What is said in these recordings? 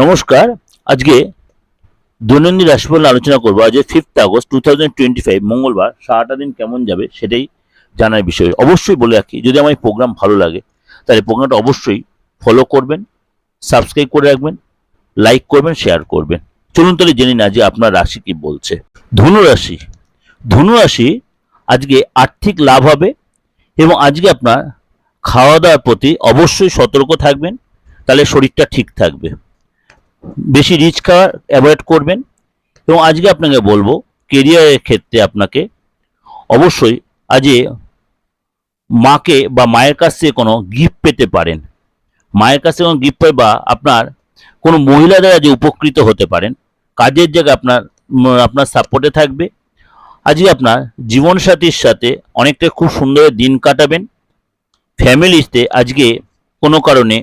নমস্কার। আজকে দৈনন্দিন রাশিফল আলোচনা করব। আজকে fifth August two thousand twenty five মঙ্গলবার। সারাটা দিন কেমন যাবে সেটাই জানার বিষয়। অবশ্যই বলে রাখি, যদি আমার প্রোগ্রাম ভালো লাগে, তাহলে প্রোগ্রামটা অবশ্যই ফলো করবেন সাবস্ক্রাইব করে রাখবেন লাইক করবেন শেয়ার করবেন। চলুন তাহলে জেনে না যে আপনার রাশি কি বলছে। ধনু রাশি ধনু রাশি আজকে আর্থিক লাভ হবে এবং আজকে আপনার খাওয়া দাওয়ার প্রতি অবশ্যই সতর্ক থাকবেন, তাহলে শরীরটা ঠিক থাকবে। বেশি রিচ খাওয়ার অ্যাভয়েড করবেন। এবং আজকে আপনাকে বলব কেরিয়ারের ক্ষেত্রে আপনাকে অবশ্যই আজকে মাকে বা মায়ের কাছ থেকে কোনো গিফট পেতে পারেন। মায়ের কাছ থেকে কোনো গিফট পাই বা আপনার কোনো মহিলা দ্বারা উপকৃত হতে পারেন, কাজের জায়গায় আপনার আপনার সাপোর্টে থাকবে। আজকে আপনার জীবনসাথীর সাথে অনেকটা খুব সুন্দর দিন কাটাবেন। ফ্যামিলিতে আজকে কোনো কারণে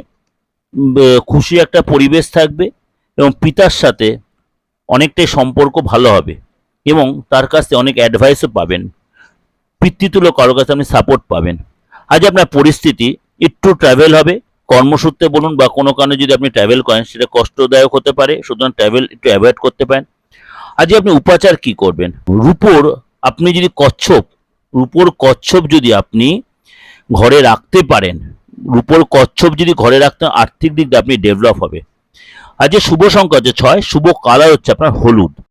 খুশি একটা পরিবেশ থাকবে। এবং পিতার সাথে অনেকটাই সম্পর্ক ভালো হবে এবং তার কাছ থেকে অনেক অ্যাডভাইসও পাবেন। পিতৃতুল্য কারও কাছে আপনি সাপোর্ট পাবেন। আজ আপনার পরিস্থিতি, একটু ট্রাভেল হবে, কর্মসূত্রে বলুন বা কোনো কারণে যদি আপনি ট্রাভেল করেন, সেটা কষ্টদায়ক হতে পারে, সুতরাং ট্রাভেল একটু অ্যাভয়েড করতে পারেন। আজকে আপনি উপাচার কি করবেন? রূপোর আপনি যদি কচ্ছপ, রূপোর কচ্ছপ যদি আপনি ঘরে রাখতে পারেন, রূপোর কচ্ছপ যদি ঘরে রাখতে আর্থিক দিক দিয়ে আপনি ডেভেলপ হবে। আজকে শুভ সংখ্যা হচ্ছে ছয় শুভ কালার হচ্ছে আপনার হলুদ।